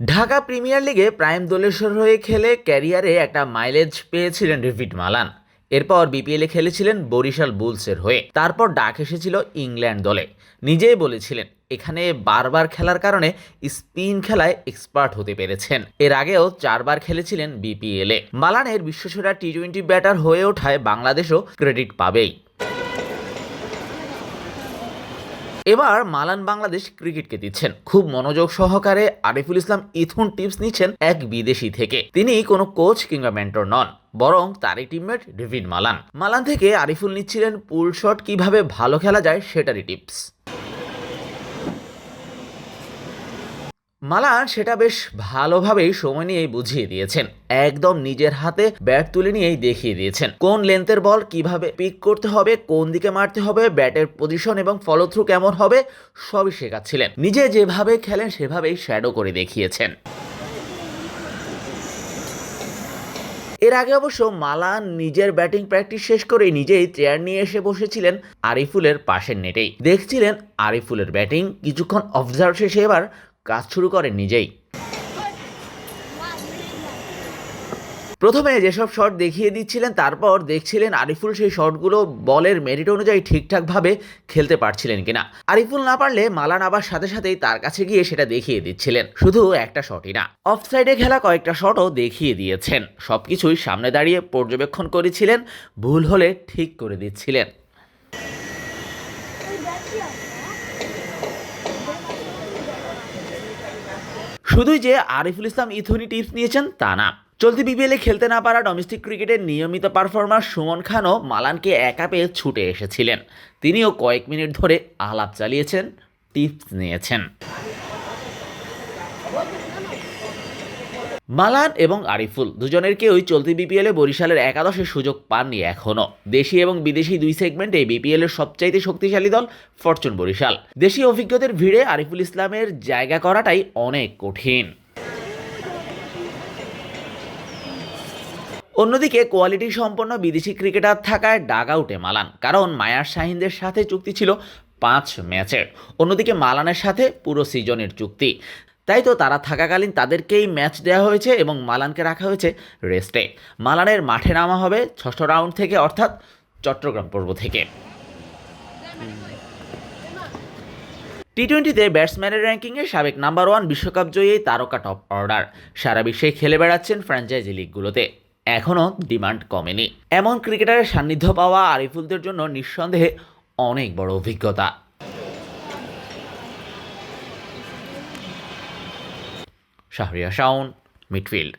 Dhaka premier লিগে prime Doleshwar হয়ে খেলে ক্যারিয়ারে একটা মাইলেজ পেয়েছিলেন রিভিট মালান। এরপর বিপিএলে খেলেছিলেন বরিশাল বুলসের হয়ে। তারপর ডাক এসেছিল ইংল্যান্ড দলে। নিজেই বলেছিলেন, এখানে বারবার খেলার কারণে স্পিন খেলায় এক্সপার্ট হতে পেরেছেন। এর আগেও চারবার খেলেছিলেন বিপিএলে মালানের বিশ্বসেরা টি টোয়েন্টি ব্যাটার হয়ে ওঠায় বাংলাদেশও ক্রেডিট পাবেই। এবার মালান বাংলাদেশ ক্রিকেটকে দিচ্ছেন। খুব মনোযোগ সহকারে আরিফুল ইসলাম ইথুন টিপস নিচ্ছেন এক বিদেশি থেকে। তিনি কোনো কোচ কিংবা মেন্টর নন, বরং তারই টিমমেট ডেভিড মালান। মালান থেকে আরিফুল নিচ্ছিলেন পুল শট কীভাবে ভালো খেলা যায় সেটারই টিপস। মালান সেটা বেশ ভালোভাবেই সময় নিয়েই বুঝিয়ে দিয়েছেন। একদম নিজের হাতে ব্যাট তুলে নিয়েই দেখিয়ে দিয়েছেন। কোন লেন্থের বল কীভাবে পিক করতে হবে, কোন দিকে মারতে হবে, ব্যাটের পজিশন এবং ফলো থ্রু কেমন হবে, সবই শেখাচ্ছিলেন। নিজে যেভাবে খেলেন সেভাবেই শ্যাডো করে দেখিয়েছেন। এর আগে অবশ্য মালান নিজের ব্যাটিং প্র্যাকটিস শেষ করে নিজেই চেয়ার নিয়ে এসে বসেছিলেন আরিফুলের পাশের নেটেই। দেখছিলেন আরিফুলের ব্যাটিং, কিছুক্ষণ অবজার্ভ শেষে এবার কাজ শুরু করেন নিজেই। প্রথমে যেসব শট দেখিয়ে দিচ্ছিলেন, তারপর দেখছিলেন আরিফুল সেই শটগুলো বলের মেরিট অনুযায়ী ঠিকঠাকভাবে খেলতে পারছিলেন কিনা। আরিফুল না পারলে মালান আবার সাথে সাথেই তার কাছে গিয়ে সেটা দেখিয়ে দিচ্ছিলেন। শুধু একটা শটই না। অফ সাইডে খেলা কয়েকটা শটও দেখিয়ে দিয়েছেন। সবকিছুই সামনে দাঁড়িয়ে পর্যবেক্ষণ করেছিলেন, ভুল হলে ঠিক করে দিচ্ছিলেন। শুধুই যে আরিফুল ইসলাম ইথুনি টিপস নিয়েছেন তা না। চলতি বিপিএলে খেলতে না পারা ডোমেস্টিক ক্রিকেটের নিয়মিত পারফরমার সুমন খানও মালানকে একা পেয়ে ছুটে এসেছিলেন। তিনিও কয়েক মিনিট ধরে আলাপ চালিয়েছেন, টিপস নিয়েছেন। মালান এবং আরিফুল দুজনের কেউই চলতি বিপিএলে বরিশালের একাদশে সুযোগ পাননি এখনও। দেশি এবং বিদেশি দুই সেগমেন্টে বিপিএলের সবচাইতে শক্তিশালী দল ফরচুন বরিশাল। দেশি অভিজ্ঞদের ভিড়ে আরিফুল ইসলামের জায়গা করাটাই অনেক কঠিন। অন্যদিকে কোয়ালিটি সম্পন্ন বিদেশি ক্রিকেটার থাকায় ডাগ আউটে মালান, কারণ মায়ার শাহিনদের সাথে চুক্তি ছিল পাঁচ ম্যাচের। অন্যদিকে মালানের সাথে পুরো সিজনের চুক্তি। তাই তো তারা থাকাকালীন তাদেরকেই ম্যাচ দেওয়া হয়েছে এবং মালানকে রাখা হয়েছে রেস্টে মালানের মাঠে নামা হবে ষষ্ঠ রাউন্ড থেকে, অর্থাৎ চট্টগ্রাম পর্ব থেকে। টি টোয়েন্টিতে ব্যাটসম্যানের র্যাঙ্কিংয়ে সাবেক নাম্বার ওয়ান বিশ্বকাপ জয়ী তারকা টপ অর্ডার সারা বিশ্বে খেলে বেড়াচ্ছেন ফ্র্যাঞ্চাইজি লিগগুলোতে এখনও ডিমান্ড কমেনি। এমন ক্রিকেটারের সান্নিধ্য পাওয়া আরিফুলদের জন্য নিঃসন্দেহে অনেক বড় অভিজ্ঞতা। Shahriar Shaun, Midfield.